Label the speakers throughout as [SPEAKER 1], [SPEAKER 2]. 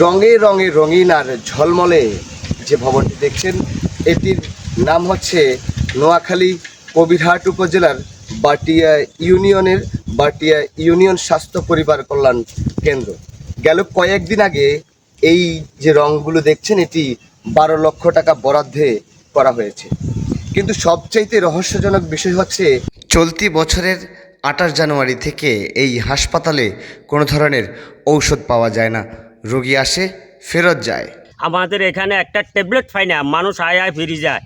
[SPEAKER 1] রঙে রঙে রঙিন আর ঝলমলে যে ভবনটি দেখছেন, এটির নাম হচ্ছে নোয়াখালী কবিরহাট উপজেলার বাটিয়া ইউনিয়নের বাটিয়া ইউনিয়ন স্বাস্থ্য পরিবার কল্যাণ কেন্দ্র। গেল কয়েকদিন আগে এই যে রঙগুলো দেখছেন, এটি বারো লক্ষ টাকা বরাদ্দে করা হয়েছে। কিন্তু সবচাইতে রহস্যজনক বিষয় হচ্ছে, চলতি বছরের আঠাশ জানুয়ারি থেকে এই হাসপাতালে কোনো ধরনের ঔষধ পাওয়া যায় না। রোগী আসে ফেরত যায়।
[SPEAKER 2] আমাদের এখানে একটা ট্যাবলেট পাই না মানুষ আয় আয় ফিরে যায়।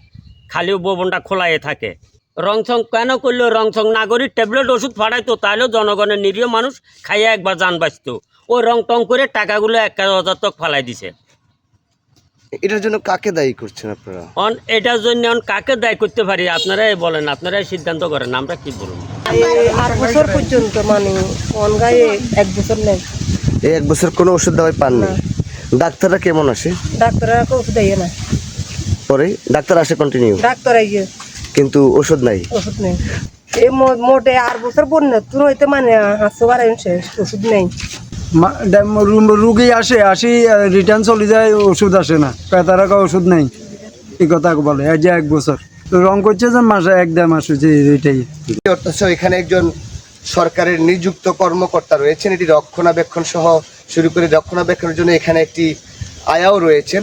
[SPEAKER 2] খালি ভবনটা খোলাই থাকে। রংসং কেন করল? রংসং না করি ট্যাবলেট ওষুধ ফাড়াইতো তাহলেও জনগণের নিরীহ মানুষ খাইয়া একবার যান বাঁচত। ও রং টং করে টাকাগুলো এক হাজার তক ফালাই দিছে।
[SPEAKER 1] এটার জন্য কাকে দায়ী করছেন আপনারা?
[SPEAKER 2] অন এটার জন্য অন কাকে দায়ী করতে পারি? আপনারাই বলেন আপনারাই সিদ্ধান্ত করেন আমরা কি বলুন
[SPEAKER 3] আট বছর পর্যন্ত মানে কোন গায়ে এক বছর নেই।
[SPEAKER 1] এই এক বছর কোনো ওষুধ দাওয়াই পাননি? ডাক্তাররা কেমন আসে?
[SPEAKER 3] ডাক্তাররা ওষুধ দেয় না।
[SPEAKER 1] পরে ডাক্তার আসে কন্টিনিউ
[SPEAKER 3] ডাক্তার আইয়ে।
[SPEAKER 1] কিন্তু ওষুধ নাই?
[SPEAKER 3] ওষুধ নেই। এই মো- মোটে আর বছর বন্য তুই হইতে মানে হাসতে পারেন শেষ ওষুধ নেই।
[SPEAKER 4] রুগী আসে আসি রিটার্ন চলে যায় ওষুধ আসে না। তারা ওষুধ নেই। এই কথা বলে এই যে এক বছর। তো রং করছে যে মাসে এক দেড় মাস হচ্ছে এটাই
[SPEAKER 1] অথচ এখানে একজন সরকারের নিযুক্ত কর্মকর্তা রয়েছেন, এটি রক্ষণাবেক্ষণ সহ শুরু করে রক্ষণাবেক্ষণের জন্য এখানে একটি আয়াও রয়েছেন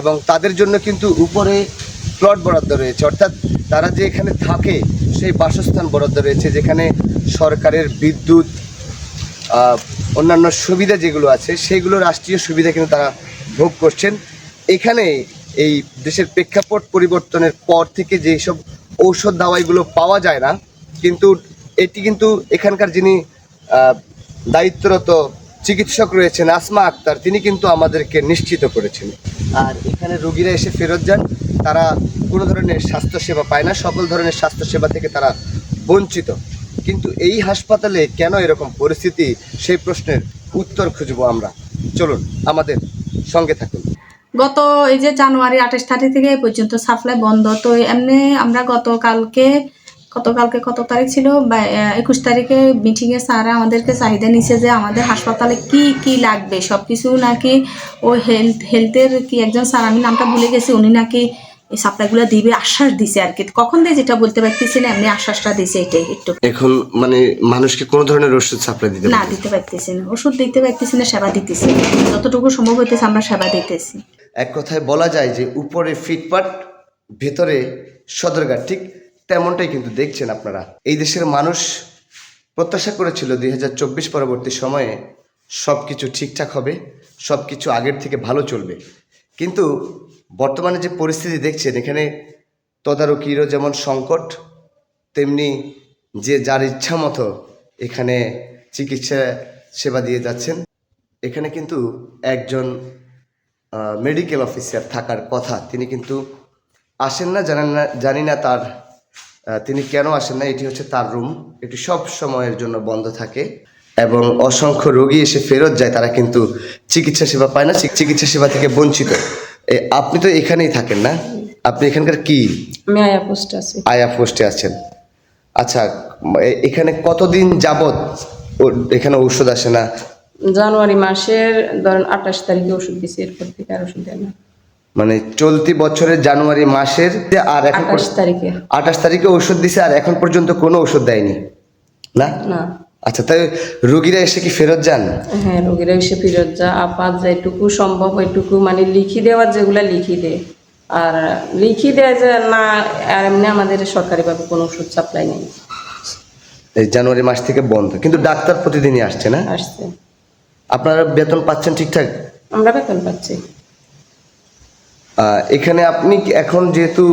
[SPEAKER 1] এবং তাদের জন্য কিন্তু উপরে প্লট বরাদ্দ রয়েছে। অর্থাৎ তারা যে এখানে থাকে, সেই বাসস্থান বরাদ্দ রয়েছে, যেখানে সরকারের বিদ্যুৎ অন্যান্য সুবিধা যেগুলো আছে, সেগুলো রাষ্ট্রীয় সুবিধা কিন্তু তারা ভোগ করছেন। এখানে এই দেশের প্রেক্ষাপট পরিবর্তনের পর থেকে যেসব ঔষধ দাওয়াইগুলো পাওয়া যায় না, কিন্তু এটি কিন্তু এখানকার যিনি দায়িত্বরত চিকিৎসক রয়েছেন আসমা আক্তার, তিনি কিন্তু আমাদেরকে নিশ্চিত করেছেন। আর এখানে রোগীরা এসে ফেরত যান, তারা কোনো ধরনের স্বাস্থ্যসেবা পায় না, সকল ধরনের স্বাস্থ্যসেবা থেকে তারা বঞ্চিত। কিন্তু এই হাসপাতালে কেন এরকম পরিস্থিতি, সেই প্রশ্নের উত্তর খুঁজবো আমরা। চলুন, আমাদের সঙ্গে থাকুন।
[SPEAKER 5] গত এই যে জানুয়ারি আঠাশ তারিখ থেকে পর্যন্ত সাপ্লাই বন্ধ, তো এমনি আমরা গতকালকে গতকালকে কত তারিখ ছিল? বা একুশ তারিখে মিটিংয়ে স্যার আমাদেরকে চাহিদা নিছে যে আমাদের হাসপাতালে কি কি লাগবে? সব কিছু নাকি ও হেলথ হেলথের কি একজন স্যার আমি নামটা ভুলে গেছি উনি নাকি এই সাপ্লাইগুলো দিবে আশ্বাস দিছে আর কি। কখন দিয়ে যেটা বলতে পারতেছি না এমনি আশ্বাসটা দিছে এটাই একটু।
[SPEAKER 1] এখন মানে মানুষকে কোনো ধরনের ওষুধ সাপ্লাই দিতে
[SPEAKER 5] না দিতে পারতেছি না। ওষুধ দিতে পারতেছি না সেবা দিতেছি যতটুকু সম্ভব হইতেছে আমরা সেবা দিতেছি।
[SPEAKER 1] এক কথায় বলা যায় যে উপরে ফিটপাট ভেতরে সদরঘাট ঠিক? তেমনটাই কিন্তু দেখছেন আপনারা। এই দেশের মানুষ প্রত্যাশা করেছিল দুই হাজার চব্বিশ পরবর্তী সময়ে সব কিছু ঠিকঠাক হবে সব কিছু আগের থেকে ভালো চলবে। কিন্তু বর্তমানে যে পরিস্থিতি দেখছেন, এখানে তদারকিরও যেমন সংকট, তেমনি যে যার ইচ্ছা মতো এখানে চিকিৎসা সেবা দিয়ে যাচ্ছেন, এখানে কিন্তু একজন মেডিকেল অফিসার থাকার কথা। তিনি কিন্তু আসেন না, জানেন না, জানি না তার তিনি কেন আসেন না? এটি হচ্ছে তার রুম এটি সব সময়ের জন্য বন্ধ থাকে এবং অসংখ্য রোগী এসে ফেরত যায়। তারা কিন্তু চিকিৎসা সেবা পায় না চিকিৎসা সেবা থেকে বঞ্চিত। আপনি তো এখানেই থাকেন না। আপনি এখানকার কি?
[SPEAKER 6] আমি আয়া পোস্ট আছি।
[SPEAKER 1] আয়া পোস্টে আছেন। আচ্ছা এখানে কতদিন যাবত এখানে ঔষধ আসে না?
[SPEAKER 6] জানুয়ারি মাসের ধরেন আঠাশ তারিখে ওষুধ দিছি এরপর থেকে আর ওষুধ দেয় না।
[SPEAKER 1] মানে চলতি বছরের জানুয়ারি মাসের আর এখন
[SPEAKER 6] আঠাশ তারিখে।
[SPEAKER 1] আঠাশ তারিখে ওষুধ দিছে আর এখন পর্যন্ত কোনো ওষুধ দেয়নি। না?
[SPEAKER 6] না।
[SPEAKER 1] আচ্ছা তাই রোগীরা এসে কি ফেরত যান?
[SPEAKER 6] হ্যাঁ রোগীরা এসে ফেরত যা আপাত যেটুকু সম্ভব ওইটুকু মানে লিখি দেওয়ার যেগুলা লিখি দেয় আর লিখি দেয় যে না আর এমনি আমাদের সরকারিভাবে কোনো ওষুধ সাপ্লাই নেই।
[SPEAKER 1] এই জানুয়ারি মাস থেকে বন্ধ। কিন্তু ডাক্তার প্রতিদিনই আসছে না?
[SPEAKER 6] আসছে।
[SPEAKER 1] আপনারা বেতন পাচ্ছেন ঠিকঠাক?
[SPEAKER 6] আমরা বেতন পাচ্ছি।
[SPEAKER 1] এখানে আপনি এখন যেহেতু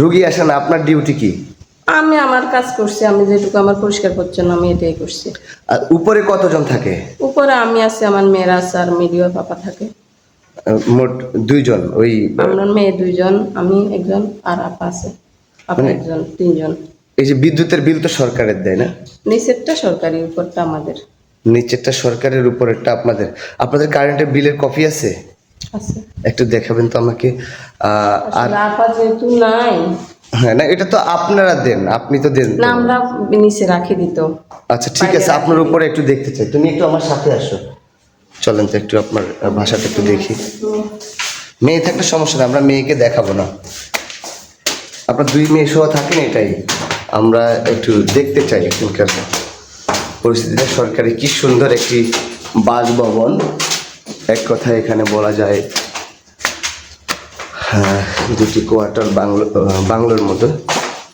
[SPEAKER 1] রুগী আসেন আপনার ডিউটি কি?
[SPEAKER 6] আমি আমার কাজ করছি আমি যেটুকু আমার পরিষ্কার পরিচ্ছন্ন আমি এটাই করছি।
[SPEAKER 1] আর উপরে কতজন থাকে?
[SPEAKER 6] উপরে আমি আছি আমার মেয়েরা আছে আর মেডিও পাপা থাকে।
[SPEAKER 1] মোট দুইজন ওই
[SPEAKER 6] আমরা মেয়ে দুইজন আমি একজন আর আপা আছে। আপা একজন তিনজন।
[SPEAKER 1] এই যে বিদ্যুতের বিল তো সরকারের দেয় না?
[SPEAKER 6] নিচেরটা সরকারি উপরটা আমাদের।
[SPEAKER 1] নিচেরটা সরকারের উপরেরটা আপনাদের। আপনাদের কারেন্টের বিলের কপি আছে? একটু দেখাবেন তো আমাকে। আর
[SPEAKER 6] আপা যেহেতু নাই।
[SPEAKER 1] হ্যাঁ না এটা তো আপনারা দেন আপনি তো দেন।
[SPEAKER 6] না আমরা নিচে রাখি দিত।
[SPEAKER 1] আচ্ছা ঠিক আছে আপনার উপরে একটু দেখতে চাই। তুমি একটু আমার সাথে আসো। চলেন তো একটু আপনার ভাষাটা একটু দেখি। মেয়ে থাকলে সমস্যা নেই আমরা মেয়েকে দেখাবো না। আপনার দুই মেয়ে সহ থাকেন এটাই। আমরা একটু দেখতে চাই এখানকার পরিস্থিতিটা। সরকারি কি সুন্দর একটি বাসভবন। এক কথায় এখানে বলা যায় হ্যাঁ, দুটি কোয়ার্টার বাংলো বাংলোর মতো।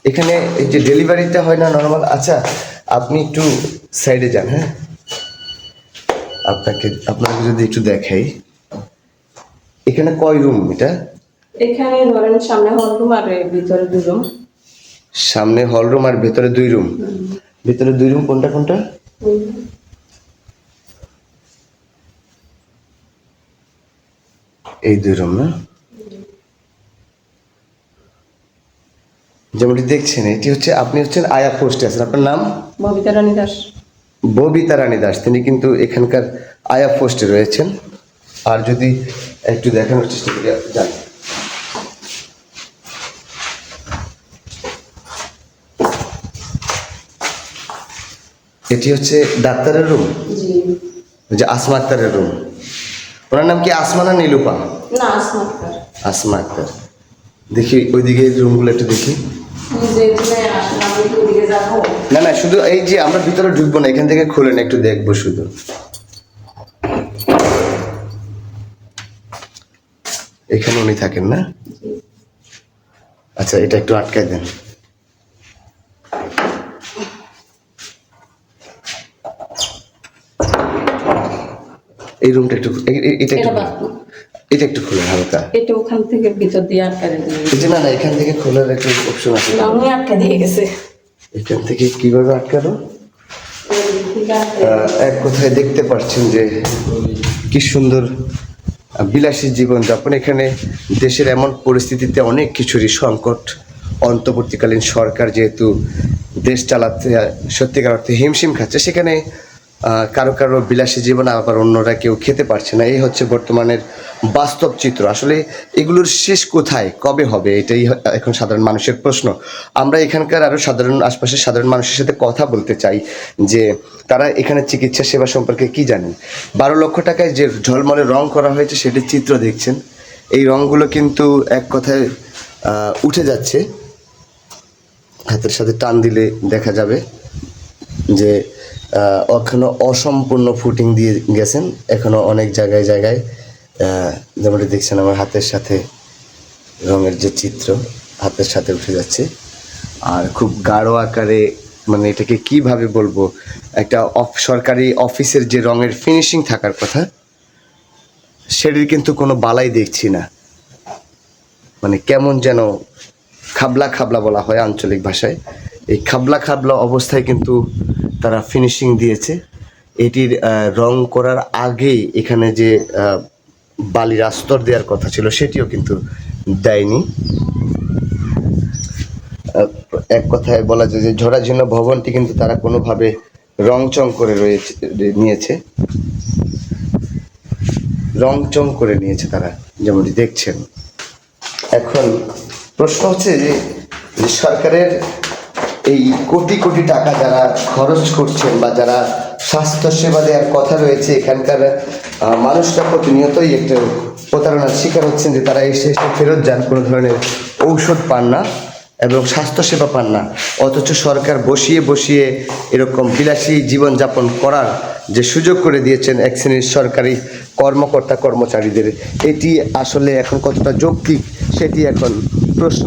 [SPEAKER 1] এখানে এই যে ডেলিভারিটা হয় না নর্মাল আচ্ছা আপনি একটু সাইডে যান হ্যাঁ? আপনাকে আপনাকে যদি একটু দেখাই। এখানে কয় রুম এটা?
[SPEAKER 6] এখানে ধরেন সামনে হল রুম আর ভিতরে দুই রুম
[SPEAKER 1] সামনে হল রুম আর ভেতরে দুই রুম ভেতরে দুই রুম কোনটা কোনটা? এই দুই রুম। না যেমনটি দেখছেন এটি হচ্ছে আপনি হচ্ছেন আয়া পোস্টে আছেন। আপনার নাম?
[SPEAKER 6] ববিতা রানী দাস।
[SPEAKER 1] ববিতা রানী দাস। তিনি কিন্তু এখানকার আয়া পোস্টে রয়েছেন। আর যদি একটু দেখানোর চেষ্টা করি যান এটি হচ্ছে ডাক্তারের রুম? যে আসমা আক্তারের রুম। ওনার নাম কি আসমা না নীলুপা?
[SPEAKER 6] না
[SPEAKER 1] আসমা আক্তার। দেখি ওইদিকে রুমগুলো একটু দেখি। না না শুধু এই যে আমরা ভিতরে ঢুকবো না এখান থেকে খুলেন একটু দেখব শুধু। এখানে উনি থাকেন না? আচ্ছা এটা একটু আটকায় দেন। এই রুমটা একটু এটা একটু
[SPEAKER 6] এটা
[SPEAKER 1] একটু খুলে হালকা।
[SPEAKER 6] এটা ওখান থেকে ভিতর দিয়ে আটকা দিয়ে
[SPEAKER 1] না না এখান থেকে খোলার একটা অপশন আছে।
[SPEAKER 6] আমি আটকা দিয়ে গেছে।
[SPEAKER 1] এখান থেকে কীভাবে আটকানো? এক কথায় দেখতে পাচ্ছেন যে কি সুন্দর বিলাসী জীবনযাপন এখানে দেশের এমন পরিস্থিতিতে অনেক কিছুরই সংকট। অন্তর্বর্তীকালীন সরকার যেহেতু দেশ চালাতে সত্যিকার অর্থে হিমশিম খাচ্ছে সেখানে কারও কারও বিলাসী জীবন আবার অন্যরা কেউ খেতে পারছে না। এই হচ্ছে বর্তমানের বাস্তব চিত্র। আসলে এগুলোর শেষ কোথায়? কবে হবে? এটাই এখন সাধারণ মানুষের প্রশ্ন। আমরা এখানকার আরও সাধারণ আশপাশের সাধারণ মানুষের সাথে কথা বলতে চাই যে তারা এখানে চিকিৎসা সেবা সম্পর্কে কি জানেন? বারো লক্ষ টাকায় যে ঝলমলে রং করা হয়েছে সেটির চিত্র দেখছেন। এই রংগুলো কিন্তু এক কথায় উঠে যাচ্ছে। হাতের সাথে টান দিলে দেখা যাবে যে এখনও অসম্পূর্ণ ফুটিং দিয়ে গেছেন। এখনও অনেক জায়গায় জায়গায় যেমনটি দেখছেন আমার হাতের সাথে রঙের যে চিত্র, হাতের সাথে উঠে যাচ্ছে। আর খুব গাঢ় আকারে মানে এটাকে কীভাবে বলব, একটা অফ সরকারি অফিসের যে রঙের ফিনিশিং থাকার কথা, সেটির কিন্তু কোনো বালাই দেখছি না। মানে কেমন যেন খাবলা খাবলা বলা হয় আঞ্চলিক ভাষায়। এই খাবলা খাবলা অবস্থায় কিন্তু তারা ফিনিশিং দিয়েছে। এটির রং করার আগে এখানে যে বালির আস্তর দেওয়ার কথা ছিল, সেটিও কিন্তু দেয়নি। এক কথায় বলা যায় যে ঝরাঝীর্ণ ভবনটি কিন্তু তারা কোনোভাবে রংচং করে রয়েছে, নিয়েছে। রংচং করে নিয়েছে তারা, যেমনটি দেখছেন। এখন প্রশ্ন হচ্ছে যে সরকারের এই কোটি কোটি টাকা যারা খরচ করছেন বা যারা স্বাস্থ্যসেবা দেওয়ার কথা রয়েছে, এখানকার মানুষরা প্রতিনিয়তই একটু প্রতারণার শিকার হচ্ছেন যে তারা এসে এসে ফেরত যান, কোনো ধরনের ঔষধ পান না এবং স্বাস্থ্যসেবা পান না। অথচ সরকার বসিয়ে বসিয়ে এরকম বিলাসী জীবনযাপন করার যে সুযোগ করে দিয়েছেন এক শ্রেণির সরকারি কর্মকর্তা কর্মচারীদের, এটি আসলে এখন কতটা যৌক্তিক সেটি এখন প্রশ্ন।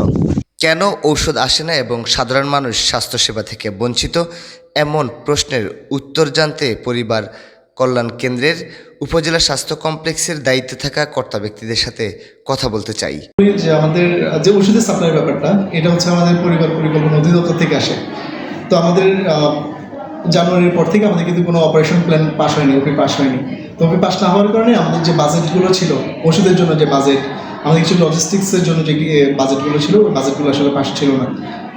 [SPEAKER 1] কেন ঔষধ আসে না এবং সাধারণ মানুষ স্বাস্থ্যসেবা থেকে বঞ্চিত? এমন প্রশ্নের উত্তর জানতে পরিবার কল্যাণ কেন্দ্রের উপজেলা স্বাস্থ্য কমপ্লেক্সের দায়িত্বে থাকা কর্তা ব্যক্তিদের সাথে কথা বলতে চাই।
[SPEAKER 7] যে আমাদের, যে ওষুধের সাপ্লাইয়ের ব্যাপারটা, এটা হচ্ছে আমাদের পরিবার পরিকল্পনা অধিদপ্তর থেকে আসে। তো আমাদের জানুয়ারির পর থেকে আমাদের কিন্তু কোনো অপারেশন প্ল্যান পাস হয়নি ওপি পাস হয়নি। তো ওপি পাস না হওয়ার কারণে আমাদের যে বাজেটগুলো ছিল ওষুধের জন্য যে বাজেট আমাদের কিছু লজিস্টিক্সের জন্য যে বাজেটগুলো ছিল ওই বাজেটগুলো আসলে পাস ছিল না।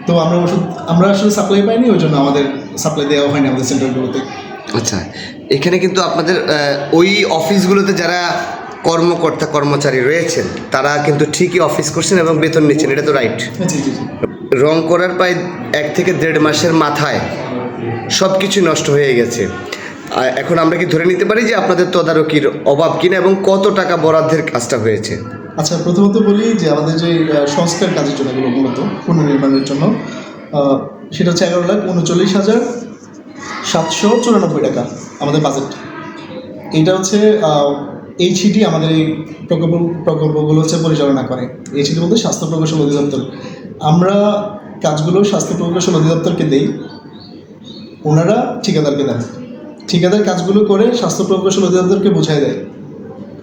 [SPEAKER 7] তো আমরা ওষুধ আমরা আসলে সাপ্লাই পাইনি ওই জন্য আমাদের সাপ্লাই দেওয়া হয়নি আমাদের সেন্টারগুলোতে
[SPEAKER 1] আচ্ছা এখানে কিন্তু আপনাদের ওই অফিসগুলোতে যারা কর্মকর্তা কর্মচারী রয়েছেন তারা কিন্তু ঠিকই অফিস করছেন এবং বেতন নিচ্ছেন এটা তো রাইট
[SPEAKER 7] জি
[SPEAKER 1] রং করার প্রায় এক থেকে দেড় মাসের মাথায় সব কিছু নষ্ট হয়ে গেছে। এখন আমরা কি ধরে নিতে পারি যে আপনাদের তদারকির অভাব কিনা এবং কত টাকা বরাদ্দের কাজটা হয়েছে?
[SPEAKER 7] আচ্ছা প্রথমত বলি যে আমাদের যে সংস্কার কাজের জন্য এগুলো মূলত পুনর্নির্মাণের জন্য সেটা হচ্ছে এগারো লাখ উনচল্লিশ হাজার সাতশো চুরানব্বই টাকা আমাদের বাজেট এটা হচ্ছে এইচইডি আমাদের এই প্রকল্প, প্রকল্পগুলো হচ্ছে পরিচালনা করে। এইচইডি বলতে স্বাস্থ্য প্রকৌশল অধিদপ্তর। আমরা কাজগুলো স্বাস্থ্য প্রকৌশল অধিদপ্তরকে দেই, ওনারা ঠিকাদারকে দেন। ঠিকাদার কাজগুলো করে স্বাস্থ্য প্রকৌশল অধিদপ্তরকে বুঝাই দেয়।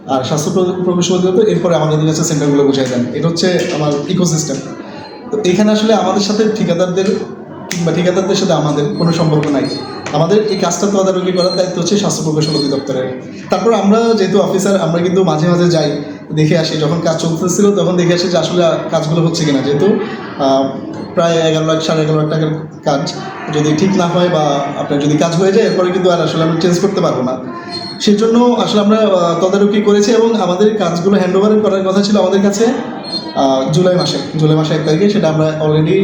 [SPEAKER 7] আর স্বাস্থ্য প্র- প্রকৌশল অধিদপ্তর এরপরে আমাদের কাছে সেন্টারগুলো বুঝাই দেন। এটা হচ্ছে আমার ইকোসিস্টেম তো এখানে আসলে আমাদের সাথে ঠিকাদারদের কিংবা ঠিকাদারদের সাথে আমাদের কোনো সম্পর্ক নাই। আমাদের এই কাজটা তদারকি করার দায়িত্ব হচ্ছে স্বাস্থ্য প্রকৌশল অধিদপ্তরের। তারপর আমরা যেহেতু অফিসার আমরা কিন্তু মাঝে মাঝে যাই, দেখে আসি। যখন কাজ চলতেছিল তখন দেখে আসি যে আসলে কাজগুলো হচ্ছে কিনা। যেহেতু প্রায় এগারো লাখ, সাড়ে এগারো লাখ টাকার কাজ। যদি ঠিক না হয় বা আপনার যদি কাজ হয়ে যায়, এরপরে কিন্তু আর আসলে আমরা চেঞ্জ করতে পারব না। সেই জন্য আসলে আমরা তদারকি করেছি এবং আমাদের কাজগুলো হ্যান্ড ওভার করার কথা ছিল আমাদের কাছে জুলাই মাসে জুলাই মাসে এক তারিখে, সেটা আমরা অলরেডি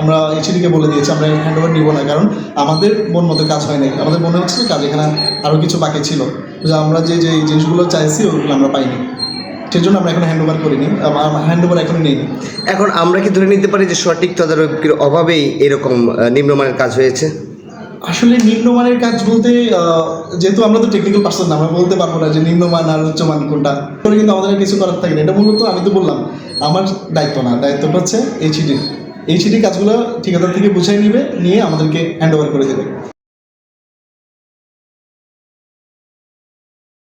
[SPEAKER 7] আমরা এইচডিকে বলে দিয়েছি, আমরা হ্যান্ড ওভার নিব না, কারণ আমাদের মন মতো কাজ হয় নাই। আমাদের মনে হচ্ছে কাজ এখানে আরও কিছু বাকি ছিল। যে আমরা যে যে জিনিসগুলো চাইছি, ওগুলো আমরা পাইনি। সেই জন্য আমরা এখন হ্যান্ড ওভার করিনি হ্যান্ড ওভার এখনই নেই।
[SPEAKER 1] এখন আমরা কি ধরে নিতে পারি যে সঠিক তদারকির অভাবেই এরকম নিম্নমানের কাজ হয়েছে?
[SPEAKER 7] আসলে নিম্নমানের কাজ বলতে যেহেতু আমরা তো টেকনিক্যাল পার্সন না, আমরা বলতে পারব না যে নিম্নমান আর উচ্চমান কোনটা। করে কিন্তু আমাদের কিছু করার থাকে না। এটা মূলত আমি তো বললাম, আমার দায়িত্ব না। দায়িত্বটা হচ্ছে এইচইডি এইচইডি কাজগুলো ঠিকাদার থেকে বুঝাই নিবে, নিয়ে আমাদেরকে হ্যান্ড ওভার করে দেবে।